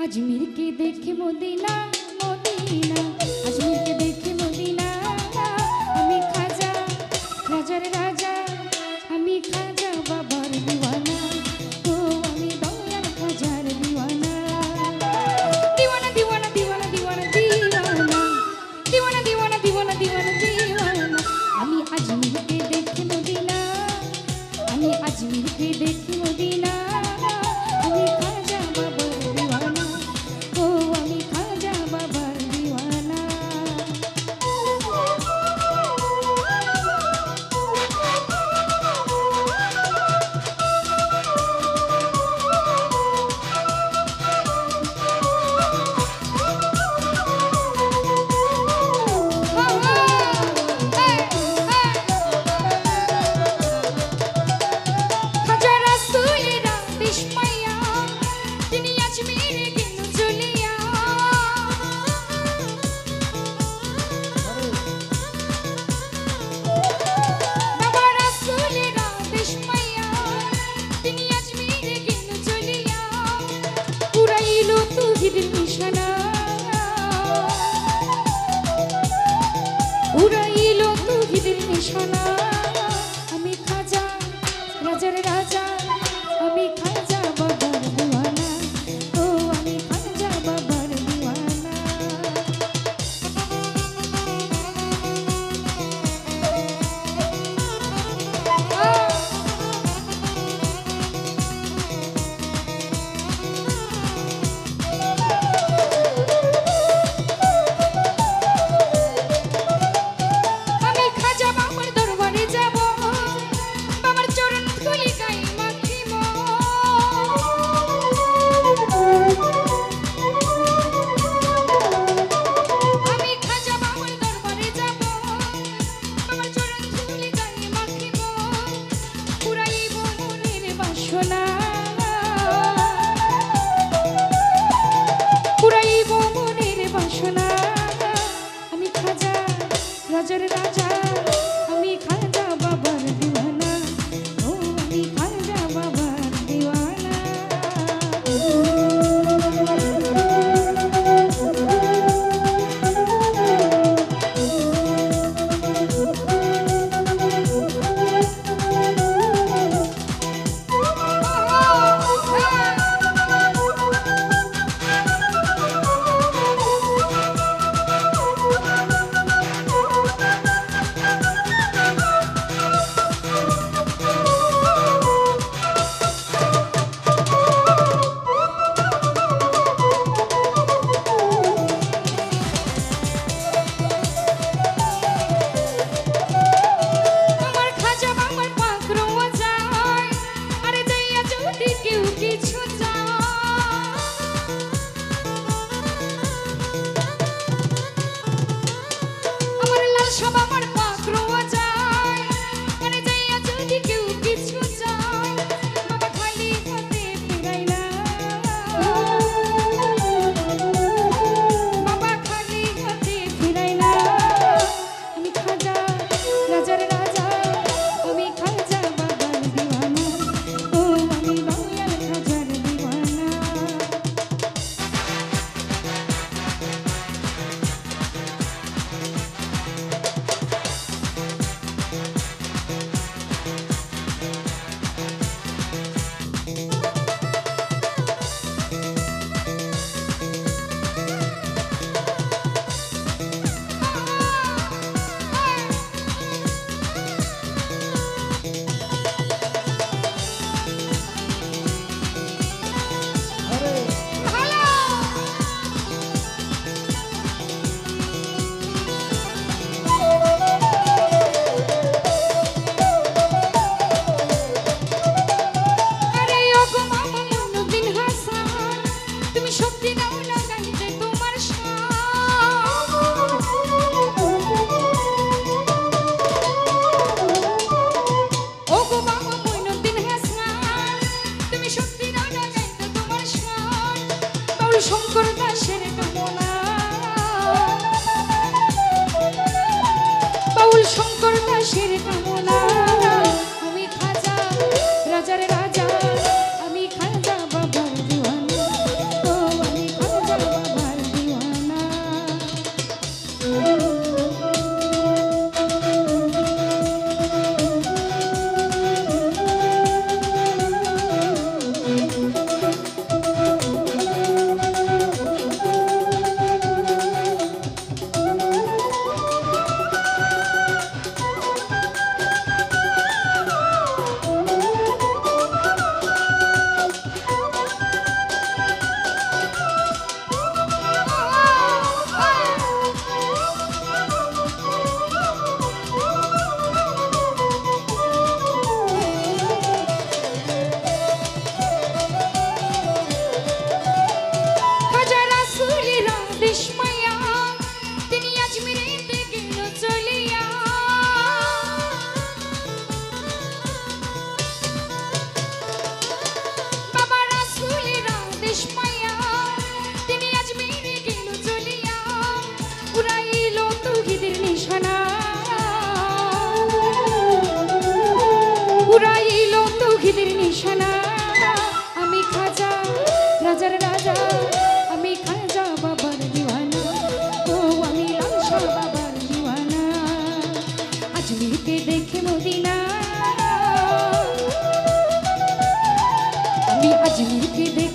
আজমিরকে দেখে Medina Medina আজমিরকে দেখে Medina আমি খাজা রাজার রাজা আমি খাজা বাবার দিওয়ানা ও আমি দয়াল খাজার দিওয়ানা দিওয়ানা দিওয়ানা দিওয়ানা দিওয়ানা দিওয়ানা দিওয়ানা দিওয়ানা দিওয়ানা দিওয়ানা দিওয়ানা আমি আজমিরকে দেখে মদিনা আমি আজমিরকে দেখে মদিনা সোনা Krishna. খুশির কামনা। 君に ঝিলিকে দেখে